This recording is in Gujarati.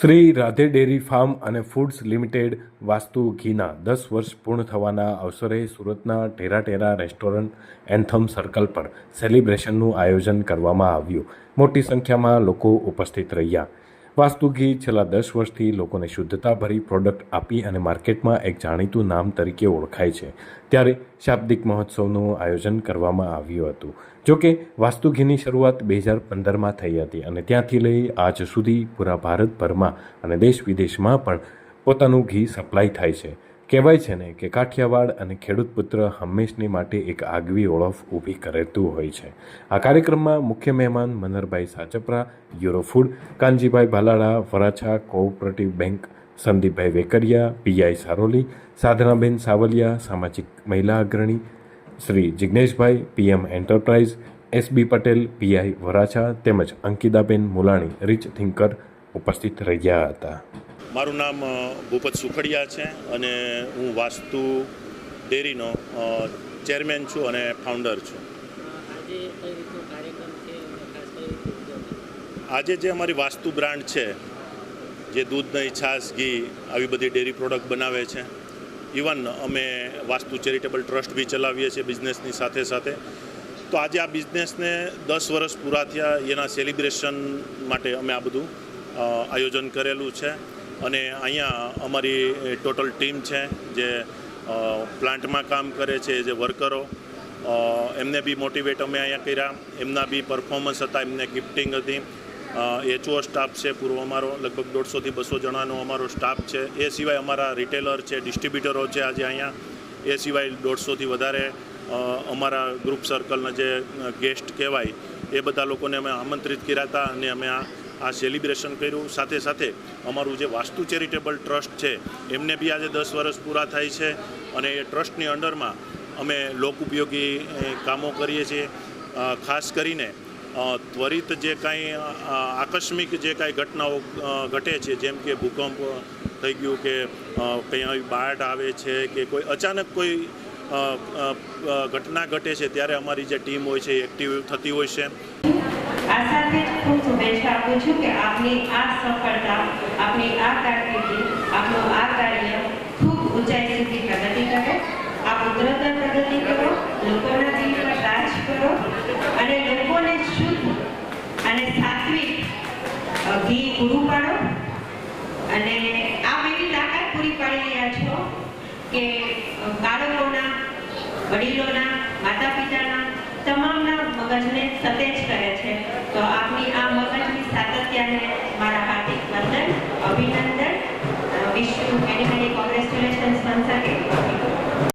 શ્રી રાધે ડેરી ફાર્મ અને ફૂડ્સ લિમિટેડ વાસ્તુ ઘીના દસ વર્ષ પૂર્ણ થવાના અવસરે સુરતના Terra Terra restaurant anthem circle પર સેલિબ્રેશનનું આયોજન કરવામાં આવ્યું. મોટી સંખ્યામાં લોકો ઉપસ્થિત રહ્યા. વાસ્તુ ઘી છેલ્લા દસ વર્ષથી લોકોને શુદ્ધતાભરી પ્રોડક્ટ આપી અને માર્કેટમાં એક જાણીતું નામ તરીકે ઓળખાય છે. ત્યારે શાબ્દિક મહોત્સવનું આયોજન કરવામાં આવ્યું હતું. જોકે વાસ્તુ ઘીની શરૂઆત બે હજાર પંદરમાં થઈ હતી અને ત્યાંથી લઈ આજ સુધી પૂરા ભારતભરમાં અને દેશ વિદેશમાં પણ પોતાનું ઘી સપ્લાય થાય છે. કહેવાય છે ને કે કાઠિયાવાડ અને ખેડૂત પુત્ર હંમેશની માટે એક આગવી ઓળખ ઊભી કરેતું હોય છે. આ કાર્યક્રમમાં મુખ્ય મહેમાન Manarbhai Sachpara Eurofood Kanjibhai Bhalala Varachha cooperative bank, Sandipbhai Vekariya, PI Saroli, Sadhanaben Savaliya, સામાજિક મહિલા અગ્રણી, Shri Jigneshbhai PM enterprise SB Patel, PI Varachha, તેમજ અંકિતાબેન મુલાણી, રીચ થિંકર ઉપસ્થિત રહ્યા હતા. મારું નામ ભૂપત સુખડિયા છે અને હું વાસ્તુ ડેરીનો ચેરમેન છું અને ફાઉન્ડર છું. આજે જે અમારી વાસ્તુ બ્રાન્ડ છે જે દૂધ દહીં છાશ ઘી આવી બધી ડેરી પ્રોડક્ટ બનાવે છે ઇવન અમે વાસ્તુ ચેરિટેબલ ટ્રસ્ટ બી ચલાવીએ છીએ બિઝનેસની સાથે સાથે. તો આજે આ બિઝનેસને દસ વર્ષ પૂરા થયા એના સેલિબ્રેશન માટે અમે આ બધું આયોજન કરેલું છે અને અહીંયા અમારી ટોટલ ટીમ છે જે પ્લાન્ટમાં કામ કરે છે, જે વર્કરો. એમને બી મોટિવેટ અમે અહીંયા કર્યા. એમના બી પરફોર્મન્સ હતા, એમને ગિફ્ટિંગ હતી. એચઓ સ્ટાફ છે, પૂરો અમારો, લગભગ દોઢસોથી બસો જણાનો અમારો સ્ટાફ છે. એ સિવાય અમારા રિટેલર છે ડિસ્ટ્રીબ્યુટરો છે આજે અહીંયા. એ સિવાય દોઢસોથી વધારે અમારા ગ્રુપ સર્કલના જે ગેસ્ટ કહેવાય, એ બધા લોકોને અમે આમંત્રિત કર્યા હતા અને અમે આ આ સેલિબ્રેશન કર્યું. સાથે સાથે અમારું જે વાસ્તુ ચેરિટેબલ ટ્રસ્ટ છે, એમને બી આજે દસ વર્ષ પૂરા થાય છે અને એ ટ્રસ્ટની અંડરમાં અમે લોક ઉપયોગી કામો કરીએ છીએ. ખાસ કરીને ત્વરિત જે કાંઈ આકસ્મિક જે કાંઈ ઘટનાઓ ઘટે છે, જેમ કે ભૂકંપ થઈ ગયું કે કંઈ આવી બાઢ આવે છે કે કોઈ અચાનક કોઈ ઘટના ઘટે છે, ત્યારે અમારી જે ટીમ હોય છે એક્ટિવ થતી હોય છે. આ સાથે શુભેચ્છા આપું છું કે આપની આ સફળતા, આપની આ કારકિર્દી, આપનું આ કાર્ય ખૂબ ઊંચાઈ સુધી પ્રગતિ કરો. આપ ઉત્તરોત્તર પ્રગતિ કરો, લોકોના દિલ પર રાજ કરો અને લોકોને શુદ્ધ અને સાત્વિક ઘી પૂરું પાડો. અને આપ એવી તાકાત પૂરી પાડી રહ્યા છો કે બાળકોના, વડીલોના માતા પિતાના તમામના મગજને સતેજ કરે છે. તો આપની આ મગજની સાતત્યને મારા હાર્દિક વંદન, અભિનંદન. Wish you many many congratulations once